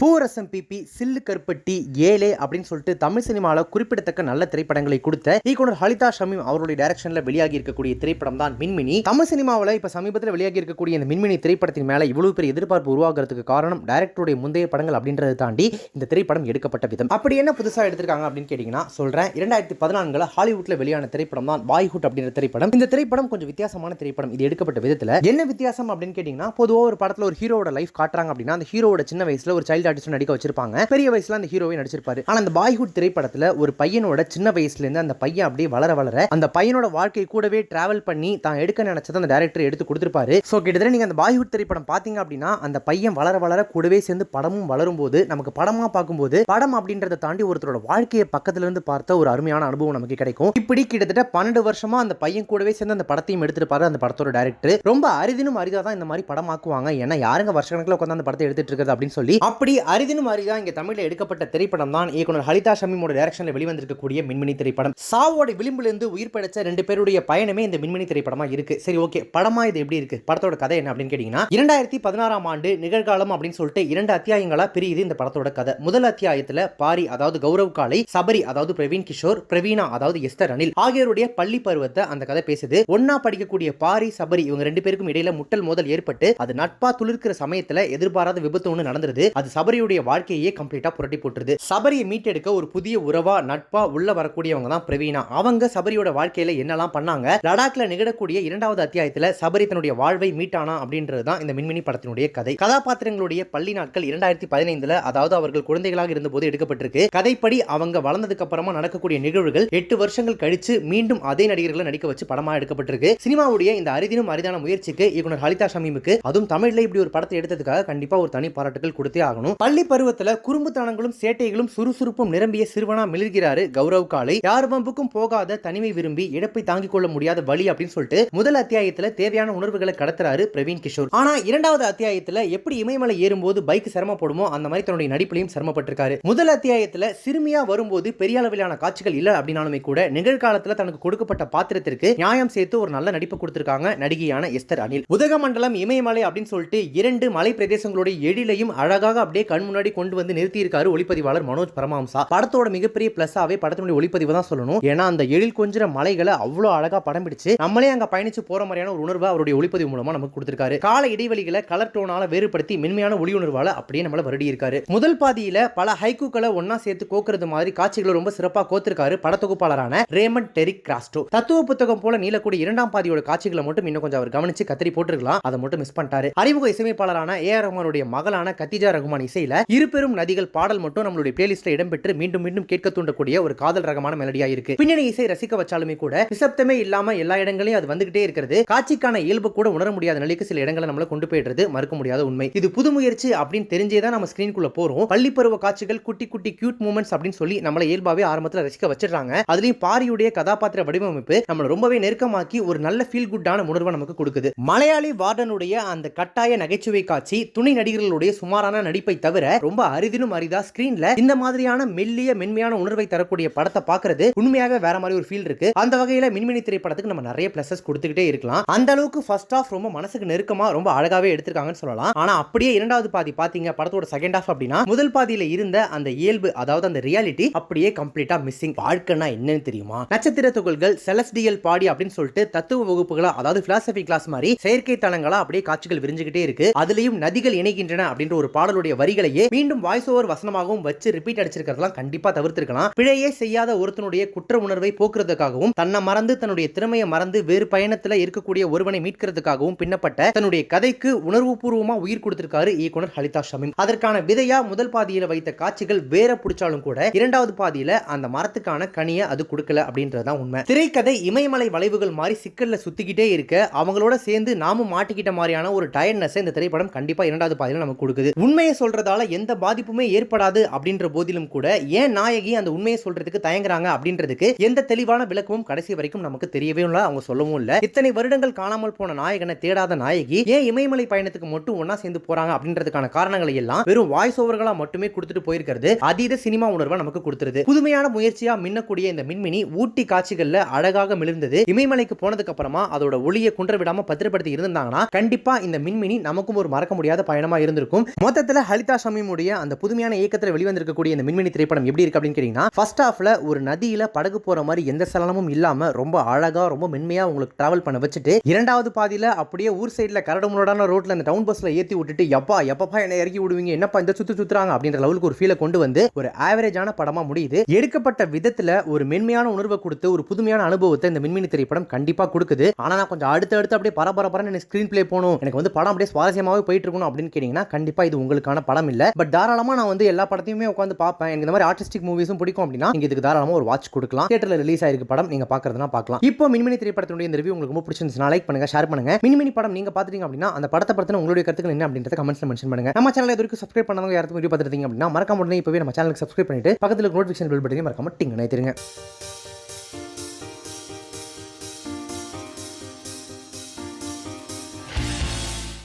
பூரசம் BP சில்லு கருப்பட்டி ஏலே அப்படின்னு சொல்லிட்டு தமிழ் சினிமாவில் குறிப்பிடத்தக்க நல்ல திரைப்படங்களை கொடுத்த இயக்குனர் ஹலிதா ஷமீம் அவருடைய டைரக்ஷனில் வெளியாகி இருக்கக்கூடிய திரைப்படம் தான் மின்மினி. தமிழ் சினிமாவில் இப்போ சமீபத்தில் வெளியாகி இருக்கக்கூடிய இந்த மின்மினி திரைப்படத்தின் மேலே இவ்வளவு பெரிய எதிர்பார்ப்பு உருவாகிறதுக்கு காரணம் டைரக்டருடைய முந்தைய படங்கள் அப்படின்றத தாண்டி இந்த திரைப்படம் எடுக்கப்பட்ட விதம். அப்படி என்ன புதுசாக எடுத்திருக்காங்க அப்படின்னு கேட்டிங்கன்னா சொல்கிறேன் இரண்டாயிரத்தி பதினான்கில் ஹாலிவுட்டில் வெளியான திரைப்படம் தான் பாய்ஹுட் அப்படின்ற திரைப்படம். இந்த திரைப்படம் கொஞ்சம் வித்தியாசமான திரைப்படம். இது எடுக்கப்பட்ட விதத்தில். என்ன வித்தியாசம் அப்படின்னு கேட்டிங்கன்னா பொதுவாக ஒரு படத்தில் ஒரு ஹீரோட லைஃப் காட்டுறாங்க அப்படின்னா அந்த ஹீரோட சின்ன வயசில் ஒரு சைல்டு ஆர்டிஸ்ட் நடிக்க வச்சிருப்பாங்க. பெரிய வயசுல அந்த ஹீரோவை நடிச்சிருப்பாரு. ஆனா அந்த பாய்ஹுட் திரைப்படத்துல ஒரு பையனோட சின்ன வயசுல இருந்து அந்த பையன் அப்படியே வளர வளர அந்த பையனோட வாழ்க்கை கூடவே டிராவல் பண்ணி தான் எடுக்க நினைச்சதை அந்த டேரக்டர் எடுத்து கொடுத்திருப்பாரு. ஸோ கிட்டத்தட்ட நீங்க அந்த பாய்ஹுட் திரைப்படம் பாத்தீங்க அப்படின்னா அந்த பையன் வளர வளர கூடவே சேர்ந்து படமும் வளரும் போது நமக்கு படமா பார்க்கும்போது படம் அப்படின்றத தாண்டி ஒருத்தரோட வாழ்க்கையை பக்கத்துல இருந்து பார்த்த ஒரு அருமையான அனுபவம் நமக்கு கிடைக்கும். இப்படி கிட்டத்தட்ட பன்னெண்டு வருஷமா அந்த பையன் கூடவே சேர்ந்து அந்த படத்தையும் எடுத்துருப்பாரு அந்த படத்தோட டேரக்டர் ரொம்ப அரிதினும் அரிதா தான் இந்த மாதிரி படம் ஆக்குவாங்க. ஏன்னா யாருங்க வருஷக்கணக்கில் உட்காந்து அந்த படத்தை எடுத்துட்டு இருக்கிறது அப்படின்னு சொல்லி அப்படி அரிதினும் அரிதா இங்க தமிழ்ல எடுக்கப்பட்ட திரைப்படம் தான். இயக்குனர் ஹலிதா ஷமீமோட டைரக்ஷன்ல வெளிவந்திருக்கக்கூடிய மின்மினி திரைப்படம். சாவோட விளிம்பிலிருந்து உயிர் படைச்ச ரெண்டு பேருடைய பயணமே இந்த மின்மினி திரைப்படமா இருக்கு. சரி ஓகே. படமா இது எப்படி இருக்கு? படத்தோட கதை என்ன அப்படின்னு கேட்டீங்கன்னா இரண்டாயிரத்தி பதினாறாம் ஆண்டு நிகழ்காலம் அப்படின்னு சொல்லிட்டு இரண்டு அத்தியாயங்களா பிரியுது இந்த படத்தோட கதை. முதல் அத்தியாயத்துல பாரி அதாவது கௌரவ் காலை சபரி அதாவது பிரவீன் கிஷோர் பிரவீனா அதாவது எஸ்தர் அனில் ஆகியோருடைய பள்ளி பருவத்தை அந்த கதை பேசுது. ஒன்னா படிக்கக்கூடிய பாரி சபரி இவங்க ரெண்டு பேருக்கும் இடையில முட்டல் மோதல் ஏற்பட்டு அது நட்பா துளிர்க்கிற சமயத்துல எதிர்பாராத விபத்து ஒன்று நடந்துருது. அது சபரியுடைய வாழ்க்கையே கம்ப்ளீட்டா புரட்டி போட்டுருது. சபரியை மீட்டெடுக்க ஒரு புதிய உறவா நட்பா உள்ள வரக்கூடியவங்க தான் பிரவீனா. அவங்க சபரியோட வாழ்க்கையில என்னெல்லாம் பண்ணாங்க? லடாக்ல நிகழக்கூடிய இரண்டாவது அத்தியாயத்துல சபரி தன்னுடைய வாழ்வை மீட்டானா அப்படின்றது தான் இந்த மின்மினி படத்தினுடைய கதை. கதாபாத்திரங்களுடைய பள்ளி நாட்கள் இரண்டாயிரத்தி பதினைந்துல அதாவது அவர்கள் குழந்தைகளாக இருந்தபோது எடுக்கப்பட்டிருக்கு. கதைப்படி அவங்க வளர்ந்ததுக்கு அப்புறமா நடக்கக்கூடிய நிகழ்வுகள் எட்டு வருஷங்கள் கழிச்சு மீண்டும் அதே நடிகர்களை நடிக்க வச்சு படமா எடுக்கப்பட்டிருக்கு. சினிமாவுடைய இந்த அரிதினும் அரிதான முயற்சிக்கு இயக்குனர் ஹலிதா ஷமீமுக்கு அதுவும் தமிழ்ல இப்படி ஒரு படத்தை எடுத்ததுக்காக கண்டிப்பா ஒரு தனி பாராட்டுகள் கொடுத்தே ஆகணும். பள்ளி பருவத்துல குறும்புத்தனங்களும் சேட்டைகளும் சுறுசுறுப்பும் நிரம்பிய சிறுவனா மிளிர்கிறாரு கௌரவ் காலை யார் வம்புக்கும் போகாத தனிமை விரும்பி இழப்பை தாங்கிக் கொள்ள முடியாத வழி அப்படின்னு சொல்லிட்டு முதல் அத்தியாயத்துல தேவையான உணர்வுகளை கடத்துறாரு பிரவீன் கிஷோர். ஆனா இரண்டாவது அத்தியாயத்துல எப்படி இமயமலை ஏறும்போது பைக் சிரமப்படுமோ அந்த மாதிரி தன்னுடைய நடிப்பிலையும் சிரமப்பட்டிருக்காரு. முதல் அத்தியாயத்துல சிறுமியா வரும்போது பெரிய அளவிலான காட்சிகள் இல்ல அப்படின்னாலுமே கூட நிகழ்காலத்துல தனக்கு கொடுக்கப்பட்ட பாத்திரத்திற்கு நியாயம் சேர்த்து ஒரு நல்ல நடிப்பு கொடுத்திருக்காங்க நடிகையான எஸ்தர் அனில். உதகமண்டலம் இமயமலை அப்படின்னு சொல்லிட்டு இரண்டு மலை பிரதேசங்களுடைய எழிலையும் அழகாக அப்படியே கண் முன்னாடி கொண்டு வந்து நிறுத்தியிருக்காரு ஒளிப்பதிவாளர் மனோஜ் பரமாம்சா படத்தோட மிகப்பெரிய பிளஸ்ஸாவே படத்தினுடைய ஒளிப்பதிவு தான் சொல்லணும். ஏன்னா அந்த எழில் கொஞ்சிற மலைகளை அவ்வளோ அழகா படம் பிடிச்சு நம்மளே அங்க பயணிச்சு போற மாதிரியான ஒரு உணர்வை அவருடைய ஒளிப்பதிவு மூலமா நமக்கு கொடுத்திருக்காரு. கால இடைவெளிகளை கலர் டோனால வேறுபடுத்தி மென்மையான ஒளி உணர்வால அப்படியே நம்மள வருடி இருக்காரு முதல் பாதியில பல ஹைக்கூக்களை ஒன்னா சேர்த்து கோக்குறது மாதிரி காட்சிகளை ரொம்ப சிறப்பா கோத்திருக்காரு படத்தொகுப்பாளரான ரேமண்ட் டெரிக் கிராஸ்டோ. தத்துவ புத்தகம் போல நீளக்கூடிய இரண்டாம் பாதியோட காட்சிகளை மட்டும் இன்னும் கொஞ்சம் அவர் கவனிச்சு கத்திரி போட்டிருக்கலாம். அதை மட்டும் மிஸ் பண்ணிட்டாரு. அறிமுக இசையமைப்பாளரான ஏ ஆர் ரஹ்மானுடைய மகளான கத்திஜா ரகுமான் இசையில இருபெரும் நதிகள் பாடல் மட்டும் நம்மளுடைய பிளேலிஸ்ட்ல இடம்பெற்று மீண்டும் மீண்டும் கேட்க தூண்டக்கூடிய ஒரு காதல் ரகமான மெலடியா இருக்கு. பின்னணி இசை ரசிக்க வச்சாலுமே கூட நிசப்தமே இல்லாம எல்லா இடங்களையும் அது வந்துகிட்டே இருக்கிறது. காட்சிக்கான இயல்பு கூட உணர முடியாத நிலைக்கு சில இடங்களை நம்மள கொண்டு போயிடுறது மறுக்க முடியாத உண்மை. இது புது முயற்சி அப்படின்னு தெரிஞ்சே தான் நம்ம ஸ்கிரீனுக்குள்ள போறோம். பள்ளி பருவ காட்சிகள் குட்டி குட்டி கியூட் மூமெண்ட்ஸ் அப்படின்னு சொல்லி நம்மள இயல்பாவே ஆரம்பத்துல ரசிக்க வச்சிடுறாங்க. அதுலயும் பாரியுடைய கதாபாத்திர வடிவமைப்பு நம்மள ரொம்பவே நெருக்கமாக்கி ஒரு நல்ல ஃபீல் குட்டான உணர்வை நமக்கு கொடுக்குது. மலையாளி வார்டனுடைய அந்த கட்டாய நகைச்சுவை காட்சி துணை நடிகர்களுடைய சுமாரான நடிப்பை தவிர ரொம்ப அரிதினும் அரிதா ஸ்கிரீன்ல இந்த மாதிரியான மெல்லிய மென்மையான உணர்வை தரக்கூடிய படத்தை பார்க்கறது உண்மையாக வேற மாதிரி ஒரு ஃபீல் இருக்கு. அந்த வகையில மின்மினி திரைப்படத்துக்கு நம்ம நிறைய பிளஸஸ் கொடுத்துக்கிட்டே இருக்கலாம். அந்த அளவுக்கு ஃபர்ஸ்ட் ஆஃப் ரொம்ப மனசுக்கு நெருக்கமா ரொம்ப அழகாவே எடுத்திருக்காங்கன்னு சொல்லலாம். ஆனா அப்படியே இரண்டாவது பாதி பாத்தீங்க படத்தோட செகண்ட் ஆஃப் அப்படின்னா முதல் பாதியில இருந்த அந்த இயல்பு அதாவது அந்த ரியாலிட்டி அப்படியே கம்ப்ளீட்டா மிஸ்ஸிங் வாழ்க்கைனா என்னன்னு தெரியுமா? நட்சத்திர துகள்கள் செலஸ்டியல் பாடி அப்படின்னு சொல்லிட்டு தத்துவ வகுப்புகளா அதாவது பிலாசபி கிளாஸ் மாதிரி செயற்கை தளங்களா அப்படியே காட்சிகள் விரிஞ்சுக்கிட்டே இருக்கு. அதுலயும் நதிகள் இணைகின்றன அப்படின்ற ஒரு பாடலுடைய வரிகளையே மீண்டும் வாய்ஸ் ஓவர் வசனமாகவும் வச்சு ரிப்பீட் அடிச்சிருக்கிறதெல்லாம் கண்டிப்பா தவிர்த்திருக்கலாம். பிழையே செய்யாத ஒருத்தனுடைய குற்ற உணர்வை போக்குறதுக்காகவும் தன்னை மறந்து தன்னுடைய திறமையை மறந்து வேறு பயணத்துல இருக்கக்கூடிய ஒருவனை மீட்கிறதுக்காகவும் பின்னப்பட்ட தன்னுடைய கதைக்கு உணர்வு பூர்வமா உயிர் கொடுத்திருக்காரு இயக்குனர் ஹலிதா ஷமீம். அதற்கான விதையா முதல் பாதியில வைத்த காட்சிகள் வேற பிடிச்சாலும் கூட இரண்டாவது பாதியில அந்த மரத்துக்கான கனியை அது கொடுக்கல அப்படின்றதான் உண்மை. திரைக்கதை இமயமலை வளைவுகள் மாதிரி சிக்கல்ல சுத்திக்கிட்டே இருக்க அவங்களோட சேர்ந்து நாமும் மாட்டிக்கிட்ட மாதிரியான ஒரு டயர்ட்னஸ் இந்த திரைப்படம் கண்டிப்பா இரண்டாவது பாதியில நமக்கு கொடுக்குது. உண்மையை சொல்ற சொல்றதால எந்த பாதிப்புமே ஏற்படாது அப்படின்ற போதிலும் கூட ஏன் நாயகி அந்த உண்மையை சொல்றதுக்கு தயங்குறாங்க அப்படின்றதுக்கு எந்த தெளிவான விளக்கமும் கடைசி வரைக்கும் நமக்கு தெரியவே இல்லை அவங்க சொல்லவும் இல்லை. இத்தனை வருடங்கள் காணாமல் போன நாயகனை தேடாத நாயகி ஏன் இமயமலை பயணத்துக்கு மட்டும் ஒன்னா சேர்ந்து போறாங்க அப்படின்றதுக்கான காரணங்களை எல்லாம் வெறும் வாய்ஸ் ஓவர்களா மட்டுமே கொடுத்துட்டு போயிருக்கிறது அதீத சினிமா உணர்வை நமக்கு கொடுத்துருது. புதுமையான முயற்சியா மின்னக்கூடிய இந்த மின்மினி ஊட்டி காட்சிகள்ல அழகாக மிளிர்ந்தது. இமயமலைக்கு போனதுக்கு அப்புறமா அதோட ஒளியை குன்ற விடாம பத்திரப்படுத்தி இருந்தாங்கன்னா கண்டிப்பா இந்த மின்மினி நமக்கும் ஒரு மறக்க முடியாத பயணமா இருந்திருக்கும். மொத்தத்துல ஹலிதா ஹலிதா ஷமீமுடைய அந்த புதுமையான இயக்கத்தில் வெளிவந்திருக்கக்கூடிய இந்த மின்மினி திரைப்படம் எப்படி இருக்கு அப்படின்னு கேட்டீங்கன்னா ஃபர்ஸ்ட் ஹாஃப்ல ஒரு நதியில படகு போற மாதிரி எந்த சலனமும் இல்லாம ரொம்ப அழகா ரொம்ப மென்மையா உங்களுக்கு டிராவல் பண்ண வச்சுட்டு இரண்டாவது பாதியில அப்படியே ஊர் சைடுல கரடுமுரடான ரோட்ல அந்த டவுன் பஸ்ல ஏத்தி விட்டுட்டு எப்பா எப்பப்பா என்ன இறக்கி விடுவீங்க என்னப்பா இந்த சுத்து சுத்துறாங்க? அப்படின்ற லெவலுக்கு ஒரு ஃபீலை கொண்டு வந்து ஒரு ஆவரேஜான படமா முடியுது. எடுக்கப்பட்ட விதத்துல ஒரு மென்மையான உணர்வை கொடுத்து ஒரு புதுமையான அனுபவத்தை இந்த மின்மினி திரைப்படம் கண்டிப்பா கொடுக்குது. ஆனா நான் கொஞ்சம் அடுத்து அடுத்து அப்படியே பரபரப்பரன்னு எனக்கு ஸ்கிரீன் பிளே போகணும் எனக்கு வந்து படம் அப்படியே சுவாரஸ்யமாவே போயிட்டு இருக்கணும் அப்படின்னு கேட்டீங்கன்னா கண்டிப்பா இது உங்களுக்கான படம். இல்ல பட் தாராளமா நான் வந்து எல்லா படத்தையுமே உட்காந்து பார்ப்பேன். எனக்கு இந்த மாதிரி ஆர்டிஸ்டிக் மூவிஸும் பிடிக்கும் அப்படின்னா இதுக்கு தாராளமா ஒரு வாட்ச் கொடுக்கலாம். தியேட்டர்ல ரிலீஸ் ஆயிருக்கு படம் நீங்க பாக்குறதுனா பார்க்கலாம். இப்போ மினிமினி திரைப்படத்தினுடைய இந்த ரிவ்யூ உங்களுக்கு ரொம்ப பிடிச்சிருந்துச்சுன்னா லைக் பண்ணுங்க ஷேர் பண்ணுங்க. மினிமினி படம் நீங்க பாத்துட்டீங்க அப்படின்னா அந்த படத்தை பத்தின உங்களுடைய கருத்துக்கள் என்ன அப்படின்றத கமெண்ட்ஸ்ல மென்ஷன் பண்ணுங்க. நம்ம சேனல் இது வரைக்கும் சப்ஸ்கிரைப் பண்ணவங்க யாருக்கும் வீடியோ பார்த்துருந்தீங்க அப்படின்னா மறக்காம உடனே இப்பவே நம்ம சேனலுக்கு சப்ஸ்கிரைப் பண்ணிட்டு பக்கத்துல நோட்டிஃபிகேஷன் பில் பட்டனையும் மறக்காம டிங்க நினைத்திருங்க